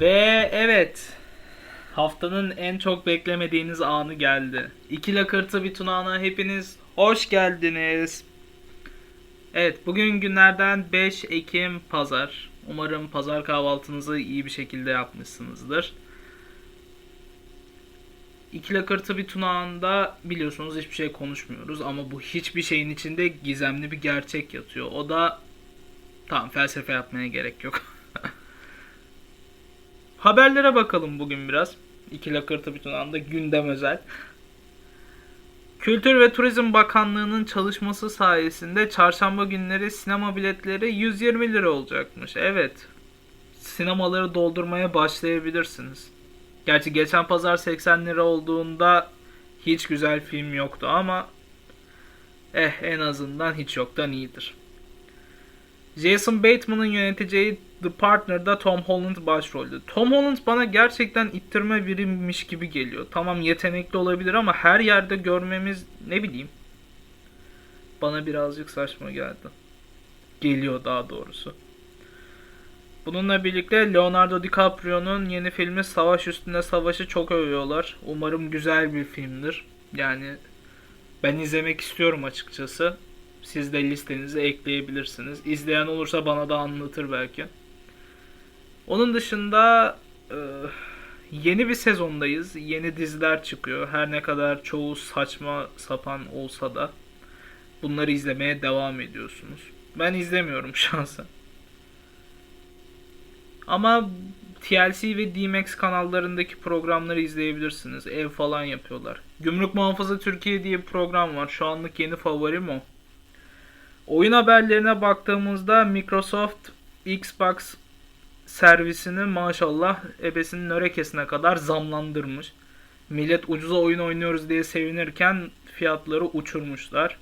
Ve evet. Haftanın en çok beklemediğiniz anı geldi. İki lakırtı bir tunağına hepiniz hoş geldiniz. Evet bugün günlerden 5 Ekim Pazar. Umarım pazar kahvaltınızı iyi bir şekilde yapmışsınızdır. İki lakırtı bir tunağında biliyorsunuz hiçbir şey konuşmuyoruz ama bu hiçbir şeyin içinde gizemli bir gerçek yatıyor. O da tamam felsefe yapmaya gerek yok. Haberlere bakalım bugün biraz. İki lakırtı bütün anda gündem özel. Kültür ve Turizm Bakanlığı'nın çalışması sayesinde çarşamba günleri sinema biletleri 120 lira olacakmış. Evet. Sinemaları doldurmaya başlayabilirsiniz. Gerçi geçen pazar 80 lira olduğunda hiç güzel film yoktu ama eh en azından hiç yoktan iyidir. Jason Bateman'ın yöneteceği The Partner'da Tom Holland başrolde. Tom Holland bana gerçekten ittirme biriymiş gibi geliyor. Tamam yetenekli olabilir ama her yerde görmemiz ne bileyim. Bana birazcık saçma geldi. Geliyor daha doğrusu. Bununla birlikte Leonardo DiCaprio'nun yeni filmi Savaş Üstünde Savaşı çok övüyorlar. Umarım güzel bir filmdir. Yani ben izlemek istiyorum açıkçası. Siz de listenize ekleyebilirsiniz. İzleyen olursa bana da anlatır belki. Onun dışında e, yeni bir sezondayız. Yeni diziler çıkıyor. Her ne kadar çoğu saçma sapan olsa da bunları izlemeye devam ediyorsunuz. Ben izlemiyorum şahsen. Ama TLC ve DMX kanallarındaki programları izleyebilirsiniz. Ev falan yapıyorlar. Gümrük Muhafaza Türkiye diye bir program var. Şu anlık yeni favorim o. Oyun haberlerine baktığımızda Microsoft Xbox servisini maşallah ebesinin örekesine kadar zamlandırmış. Millet ucuza oyun oynuyoruz diye sevinirken fiyatları uçurmuşlar.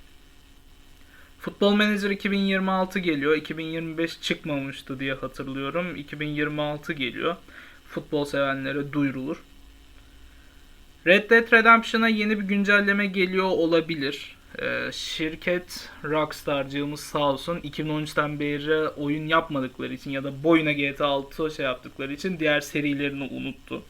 Futbol Manager 2026 geliyor. 2025 çıkmamıştı diye hatırlıyorum. 2026 geliyor. Futbol sevenlere duyurulur. Red Dead Redemption'a yeni bir güncelleme geliyor olabilir. Ee, şirket Rockstar'cığımız sağ olsun 2013'ten beri oyun yapmadıkları için ya da boyuna GTA 6 şey yaptıkları için diğer serilerini unuttu.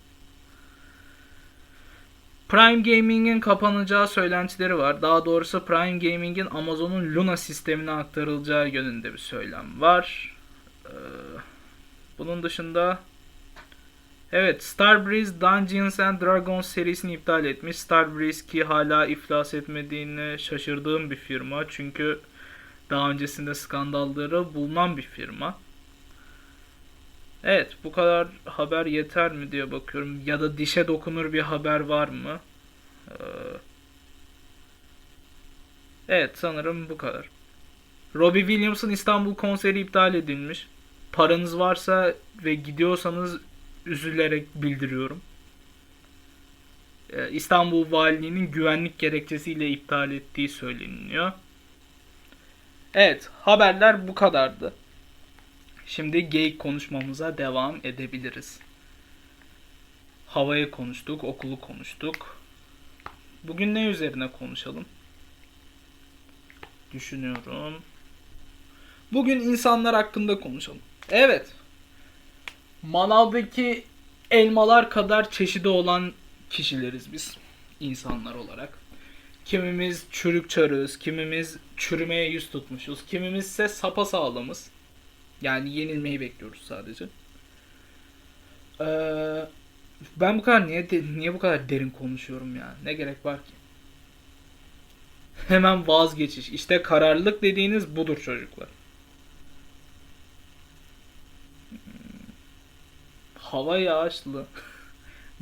Prime Gaming'in kapanacağı söylentileri var. Daha doğrusu Prime Gaming'in Amazon'un Luna sistemine aktarılacağı yönünde bir söylem var. Ee, bunun dışında Evet, Starbreeze Dungeons and Dragons serisini iptal etmiş. Starbreeze ki hala iflas etmediğini şaşırdığım bir firma. Çünkü daha öncesinde skandalları bulunan bir firma. Evet, bu kadar haber yeter mi diye bakıyorum. Ya da dişe dokunur bir haber var mı? Ee, Evet, sanırım bu kadar. Robbie Williams'ın İstanbul konseri iptal edilmiş. Paranız varsa ve gidiyorsanız üzülerek bildiriyorum. Ee, İstanbul Valiliğinin güvenlik gerekçesiyle iptal ettiği söyleniyor. Evet, haberler bu kadardı. Şimdi geyik konuşmamıza devam edebiliriz. Havayı konuştuk, okulu konuştuk. Bugün ne üzerine konuşalım? Düşünüyorum. Bugün insanlar hakkında konuşalım. Evet, manavdaki elmalar kadar çeşidi olan kişileriz biz insanlar olarak. Kimimiz çürük çarığız, kimimiz çürümeye yüz tutmuşuz, kimimiz ise sapa sağlamız. Yani yenilmeyi bekliyoruz sadece. Ee, ben bu kadar niye niye bu kadar derin konuşuyorum ya? Ne gerek var ki? Hemen vazgeçiş. İşte kararlılık dediğiniz budur çocuklar. Hava yağışlı.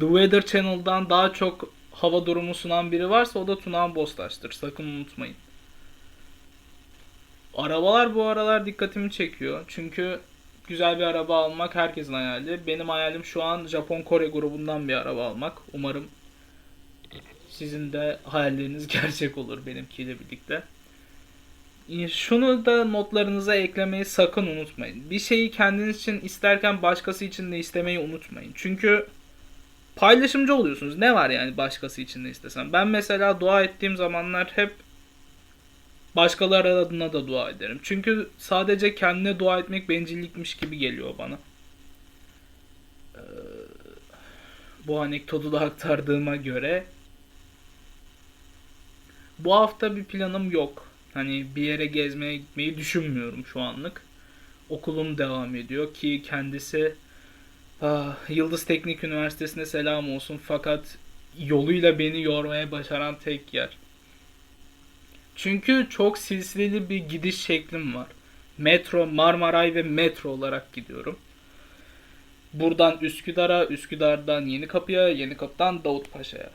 The Weather Channel'dan daha çok hava durumu sunan biri varsa o da Tunağan Bostaş'tır. Sakın unutmayın. Arabalar bu aralar dikkatimi çekiyor. Çünkü güzel bir araba almak herkesin hayali. Benim hayalim şu an Japon Kore grubundan bir araba almak. Umarım sizin de hayalleriniz gerçek olur benimkiyle birlikte. Şunu da notlarınıza eklemeyi sakın unutmayın. Bir şeyi kendiniz için isterken başkası için de istemeyi unutmayın. Çünkü paylaşımcı oluyorsunuz. Ne var yani başkası için de istesem. Ben mesela dua ettiğim zamanlar hep başkaları adına da dua ederim. Çünkü sadece kendine dua etmek bencillikmiş gibi geliyor bana. Ee, Bu anekdotu da aktardığıma göre bu hafta bir planım yok. Hani bir yere gezmeye gitmeyi düşünmüyorum şu anlık. Okulum devam ediyor ki kendisi ah, Yıldız Teknik Üniversitesi'ne selam olsun fakat yoluyla beni yormaya başaran tek yer. Çünkü çok silsileli bir gidiş şeklim var. Metro, Marmaray ve metro olarak gidiyorum. Buradan Üsküdar'a, Üsküdar'dan Yenikapı'ya, Yenikapı'dan Davutpaşa'ya.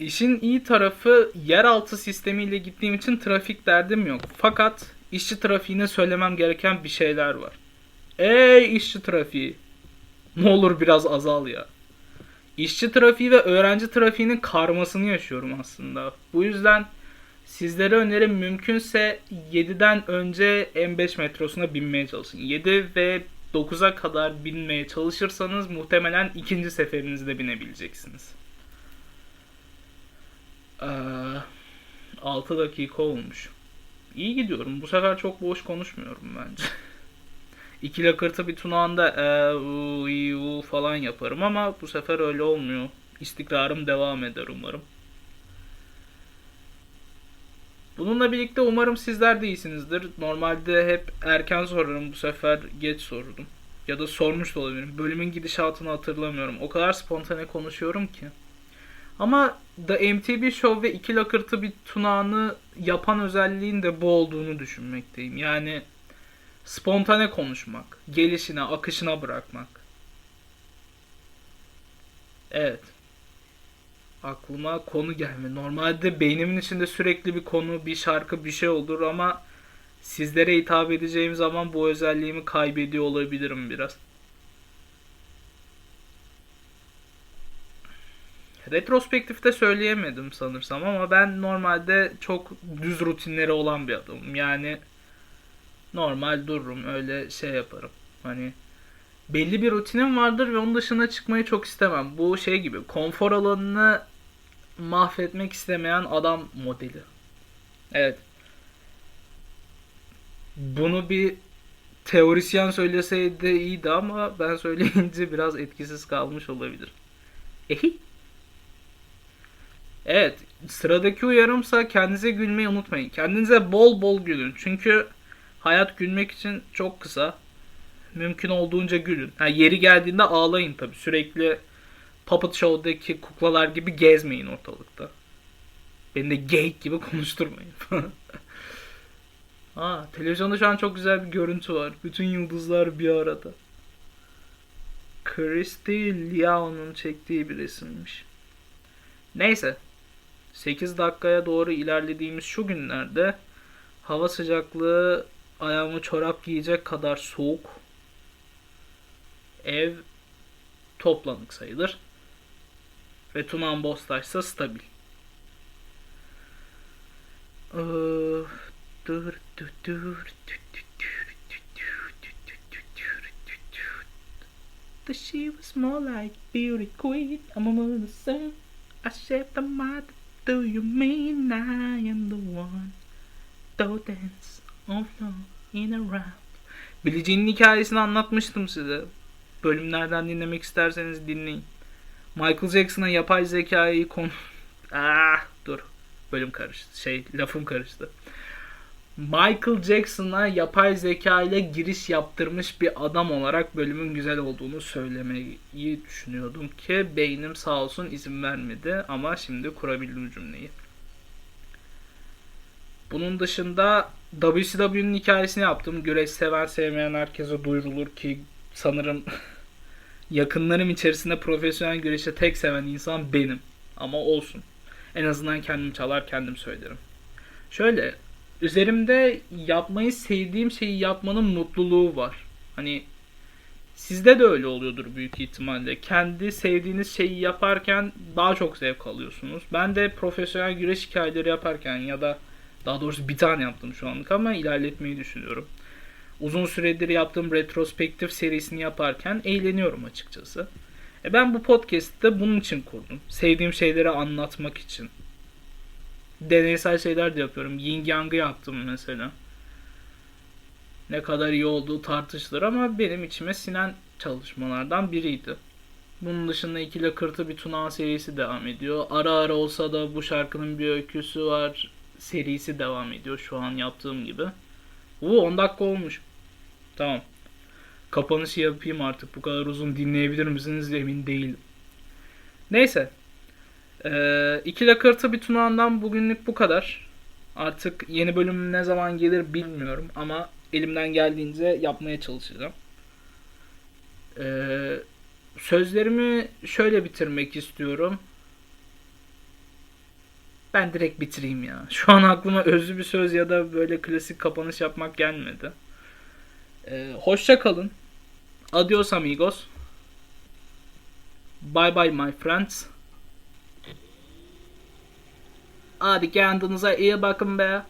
İşin iyi tarafı yeraltı sistemiyle gittiğim için trafik derdim yok. Fakat işçi trafiğine söylemem gereken bir şeyler var. Ey işçi trafiği! Ne olur biraz azal ya. İşçi trafiği ve öğrenci trafiğinin karmasını yaşıyorum aslında. Bu yüzden sizlere önerim mümkünse 7'den önce M5 metrosuna binmeye çalışın. 7 ve 9'a kadar binmeye çalışırsanız muhtemelen ikinci seferinizde binebileceksiniz. Ee, 6 dakika olmuş. İyi gidiyorum. Bu sefer çok boş konuşmuyorum bence. İki lakırtı bir tunağında e, u, i, u falan yaparım ama bu sefer öyle olmuyor. İstikrarım devam eder umarım. Bununla birlikte umarım sizler de iyisinizdir. Normalde hep erken sorarım bu sefer geç sordum. Ya da sormuş da olabilirim. Bölümün gidişatını hatırlamıyorum. O kadar spontane konuşuyorum ki. Ama The MTV Show ve iki lakırtı bir tunağını yapan özelliğin de bu olduğunu düşünmekteyim. Yani spontane konuşmak, gelişine, akışına bırakmak. Evet. Aklıma konu gelme. Normalde beynimin içinde sürekli bir konu, bir şarkı, bir şey olur ama sizlere hitap edeceğim zaman bu özelliğimi kaybediyor olabilirim biraz. Retrospektifte söyleyemedim sanırsam ama ben normalde çok düz rutinleri olan bir adamım. Yani normal dururum, öyle şey yaparım. Hani belli bir rutinim vardır ve onun dışına çıkmayı çok istemem. Bu şey gibi konfor alanını mahvetmek istemeyen adam modeli. Evet. Bunu bir teorisyen söyleseydi iyiydi ama ben söyleyince biraz etkisiz kalmış olabilir. Ehi. Evet, sıradaki uyarımsa kendinize gülmeyi unutmayın. Kendinize bol bol gülün. Çünkü hayat gülmek için çok kısa. Mümkün olduğunca gülün. Ha, yeri geldiğinde ağlayın tabii. Sürekli Puppet Show'daki kuklalar gibi gezmeyin ortalıkta. Beni de gay gibi konuşturmayın. Aa, televizyonda şu an çok güzel bir görüntü var. Bütün yıldızlar bir arada. Christy Liao'nun çektiği bir resimmiş. Neyse. 8 dakikaya doğru ilerlediğimiz şu günlerde hava sıcaklığı ayağımı çorap giyecek kadar soğuk. Ev toplanık sayılır. Ve Tunan stabil. Ee, dur, dur, dur, The she was more like beauty queen. I'm a mother. I shaped the mother. Do you mean I am the one? Don't dance on floor in a round. Bileceğinin hikayesini anlatmıştım size. Bölümlerden dinlemek isterseniz dinleyin. Michael Jackson'a yapay zekayı konu... Ah dur. Bölüm karıştı. Şey lafım karıştı. Michael Jackson'a yapay zeka ile giriş yaptırmış bir adam olarak bölümün güzel olduğunu söylemeyi düşünüyordum ki beynim sağ olsun izin vermedi ama şimdi kurabildim cümleyi. Bunun dışında WCW'nin hikayesini yaptım. Güreş seven sevmeyen herkese duyurulur ki sanırım yakınlarım içerisinde profesyonel güreşi tek seven insan benim. Ama olsun. En azından kendim çalar kendim söylerim. Şöyle üzerimde yapmayı sevdiğim şeyi yapmanın mutluluğu var. Hani sizde de öyle oluyordur büyük ihtimalle. Kendi sevdiğiniz şeyi yaparken daha çok zevk alıyorsunuz. Ben de profesyonel güreş hikayeleri yaparken ya da daha doğrusu bir tane yaptım şu anlık ama ilerletmeyi düşünüyorum. Uzun süredir yaptığım retrospektif serisini yaparken eğleniyorum açıkçası. E ben bu podcast'ı da bunun için kurdum. Sevdiğim şeyleri anlatmak için deneysel şeyler de yapıyorum. Yin Yang'ı yaptım mesela. Ne kadar iyi olduğu tartışılır ama benim içime sinen çalışmalardan biriydi. Bunun dışında ikili kırtı bir Tuna serisi devam ediyor. Ara ara olsa da bu şarkının bir öyküsü var. Serisi devam ediyor şu an yaptığım gibi. Oo 10 dakika olmuş. Tamam. Kapanışı yapayım artık. Bu kadar uzun dinleyebilir misiniz emin değilim. Neyse. Ee, ikili kırtı bir Tuna'ndan bugünlük bu kadar. Artık yeni bölüm ne zaman gelir bilmiyorum ama elimden geldiğince yapmaya çalışacağım. Ee, sözlerimi şöyle bitirmek istiyorum. Ben direkt bitireyim ya. Şu an aklıma özlü bir söz ya da böyle klasik kapanış yapmak gelmedi. Ee, hoşça kalın. Adios amigos. Bye bye my friends. Hadi kendinize iyi bakın be.